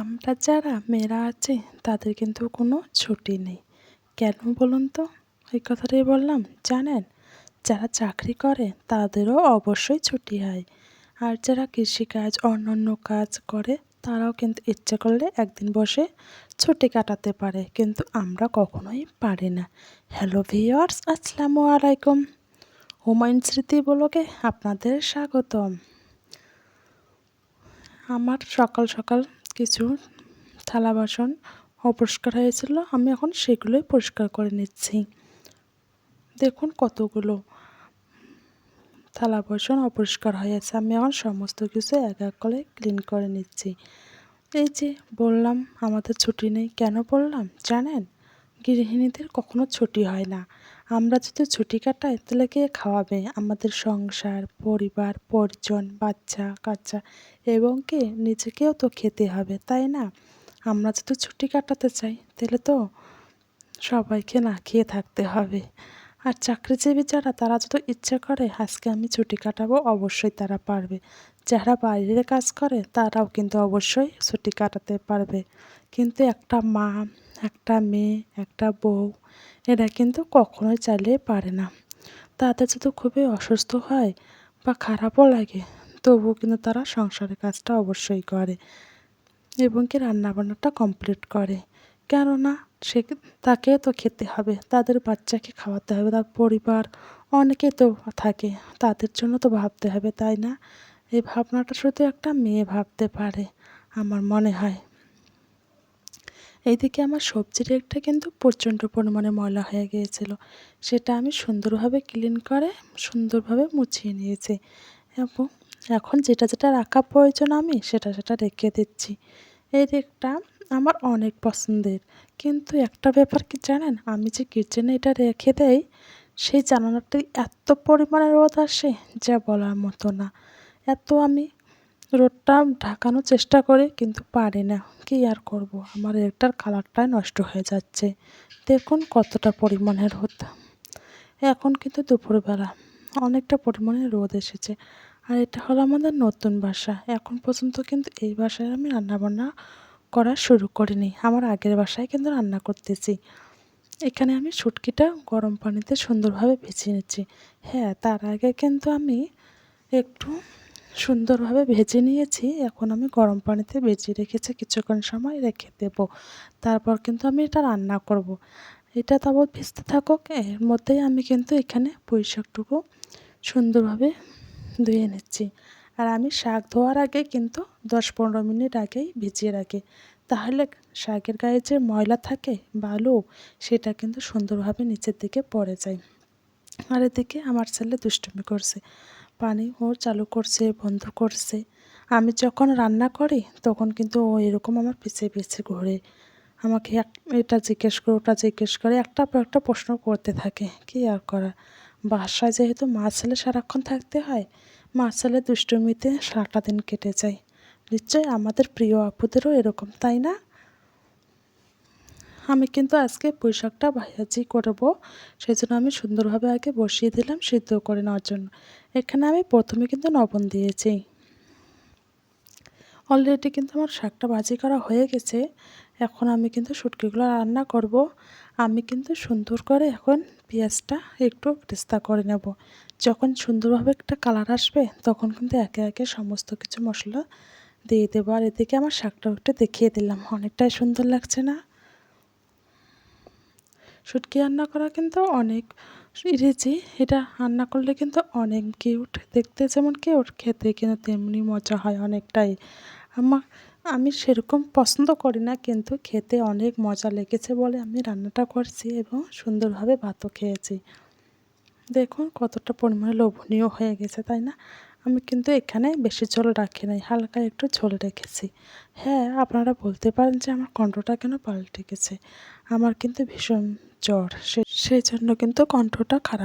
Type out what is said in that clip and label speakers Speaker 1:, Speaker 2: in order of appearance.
Speaker 1: আমরা যারা মেয়েরা আছে, তাদের কিন্তু কোনো ছুটি নেই। কেন বলুন তো? এই কথাটাই বললাম, জানেন? যারা চাকরি করে, তাদেরও অবশ্যই ছুটি হয়। আর যারা কৃষিকাজ, অন্যান্য কাজ করে, তারাও কিন্তু ইচ্ছে করলে একদিন বসে ছুটি কাটাতে পারে। কিন্তু আমরা কখনোই পারি না। হ্যালো ভিওয়ার্স আসসালামু আলাইকুম। হুমায়ুন স্মৃতি বলোকে আপনাদের স্বাগতম। আমার সকাল সকাল কিছু থালা বাসন অপরিষ্কার হয়েছিল, আমি এখন সেগুলোই পরিষ্কার করে নিচ্ছি। দেখুন কতগুলো থালা বাসন অপরিষ্কার হয়েছে, আমি এখন সমস্ত কিছু এক এক করে ক্লিন করে নিচ্ছি। এই যে বললাম, আমাদের ছুটি নেই। কেন বললাম? জানেন, গৃহিণীদের কখনো ছুটি হয় না। আমরা যদি ছুটি কাটাই, তাহলে কে খাওয়াবে? আমাদের সংসার, পরিবার, পরিজন, বাচ্চা, কাচ্চা এবং কে? নিজেকেও তো খেতে হবে, তাই না? আমরা যদি ছুটি কাটাতে চাই, তাহলে তো সবাইকে না খেয়ে থাকতে হবে। আর চাকরিজীবী যারা তারা যদি ইচ্ছে করে আজকে আমি ছুটি কাটাবো, অবশ্যই তারা পারবে। যারা বাইরে কাজ করে, তারাও কিন্তু অবশ্যই ছুটি কাটাতে পারবে। কিন্তু একটা মা, একটা মেয়ে, একটা বউ, এরা কিন্তু কখনোই চাইলে পারে না। তাদের যদি খুবই অসুস্থ হয় বা খারাপও লাগে, তবুও কিন্তু তারা সংসারের কাজটা অবশ্যই করে এবং কি রান্নাবান্নাটা কমপ্লিট করে। কেননা সে তাকে তো খেতে হবে, তাদের বাচ্চাকে খাওয়াতে হবে, তার পরিবার, অনেকে তো থাকে, তাদের জন্য তো ভাবতে হবে, তাই না? এই ভাবনাটা শুধু একটা মেয়ে ভাবতে পারে, আমার মনে হয়। এইদিকে আমার সবজির একটা কিন্তু প্রচণ্ড পরিমাণে ময়লা হয়ে গিয়েছিল, সেটা আমি সুন্দরভাবে ক্লিন করে সুন্দরভাবে মুছিয়ে নিয়েছি এবং এখন যেটা যেটা রাখা প্রয়োজন আমি, সেটা সেটা রেখে দিচ্ছি। এই দিকটা আমার অনেক পছন্দের। কিন্তু একটা ব্যাপার কি জানেন? আমি যে কিচেনে এটা রেখে দেই, সেই জানালাটি এত পরিমাণে রোদ আসে যা বলার মতো না। এত আমি রোদটা ঢাকানোর চেষ্টা করি, কিন্তু পারি না। কি আর করব? আমার এটার কালারটাই নষ্ট হয়ে যাচ্ছে। দেখুন কতটা পরিমাণে রোদ। এখন কিন্তু দুপুরবেলা। অনেকটা পরিমাণে রোদ এসেছে। আর এটা হলো আমাদের নতুন বাসা। এখন পর্যন্ত কিন্তু এই বাসায় আমি রান্নাবান্না করা শুরু করিনি। আমার আগের বাসায় কিন্তু রান্না করতেছি। এখানে আমি শুটকিটা গরম পানিতে সুন্দরভাবে ভেজে নিচ্ছি। হ্যাঁ তার আগে কিন্তু আমি একটু সুন্দরভাবে ভেজে নিয়েছি। এখন আমি গরম পানিতে ভেজে রেখেছি কিছুক্ষণ সময় রেখে দেব। তারপর কিন্তু আমি এটা রান্না করব। এটা তারপর ভেজতে থাকুক, এর মধ্যেই আমি কিন্তু এখানে পুঁই শাকটুকু সুন্দরভাবে ধুয়ে নিচ্ছি। আর আমি শাক ধোয়ার আগে কিন্তু দশ পনেরো মিনিট আগেই ভিজিয়ে রাখি। তাহলে শাকের গায়ে যে ময়লা থাকে বালু সেটা কিন্তু সুন্দরভাবে নিচের দিকে পড়ে যায়। আর এদিকে আমার ছেলে দুষ্টুমি করছে। পানি ও চালু করছে, বন্ধ করছে। আমি যখন রান্না করি, তখন কিন্তু ও এরকম আমার পিছিয়ে পিছিয়ে ঘোরে। আমাকে এক, এটা জিজ্ঞেস করে, ওটা জিজ্ঞেস করে, একটা পর একটা প্রশ্ন করতে থাকে, কী আর করা বাসায় যেহেতু মা ছেলে সারাক্ষণ থাকতে হয় মা দুষ্টমিতে সারাটা দিন কেটে যায়। নিশ্চয়ই আমাদের প্রিয় আপুদেরও এরকম, তাই না? আমি কিন্তু আজকে পুঁইশাকটা ভাজি করব সেই জন্য আমি সুন্দরভাবে আগে বসিয়ে দিলাম সিদ্ধ করে নেওয়ার জন্য। এখানে আমি প্রথমে কিন্তু লবণ দিয়েছি। অলরেডি কিন্তু আমার শাকটা ভাজি করা হয়ে গেছে। এখন আমি কিন্তু শুটকিগুলো রান্না করব। আমি কিন্তু সুন্দর করে এখন পেঁয়াজটা একটু রেস্তা করে নেব। যখন সুন্দরভাবে একটা কালার আসবে, তখন কিন্তু একে একে সমস্ত কিছু মশলা দিয়ে দেবো। আর এদিকে আমার শাকটাও একটু দেখিয়ে দিলাম, অনেকটাই সুন্দর লাগছে না? শুটকি রান্না করা কিন্তু অনেক ইরেজি এটা রান্না করলে কিন্তু অনেক কিউট দেখতে যেমন কিউট খেতে কিন্তু তেমনি মজা হয় অনেকটাই। আমার আমি সেরকম পছন্দ করি না, কিন্তু খেতে অনেক মজা লেগেছে বলে আমি রান্নাটা করছি এবং সুন্দরভাবে ভাতও খেয়েছি। দেখুন কতটা পরিমাণে লোভনীয় হয়ে গেছে, তাই না? আমি কিন্তু এখানে বেশি ঝোল রাখি নাই, হালকা একটু ঝোল রেখেছি। হ্যাঁ আপনারা বলতে পারেন যে আমার কণ্ঠটা কেন পাল্টে গেছে। আমার কিন্তু ভীষণ জ্বর সেই জন্য কিন্তু কণ্ঠটা খারাপ।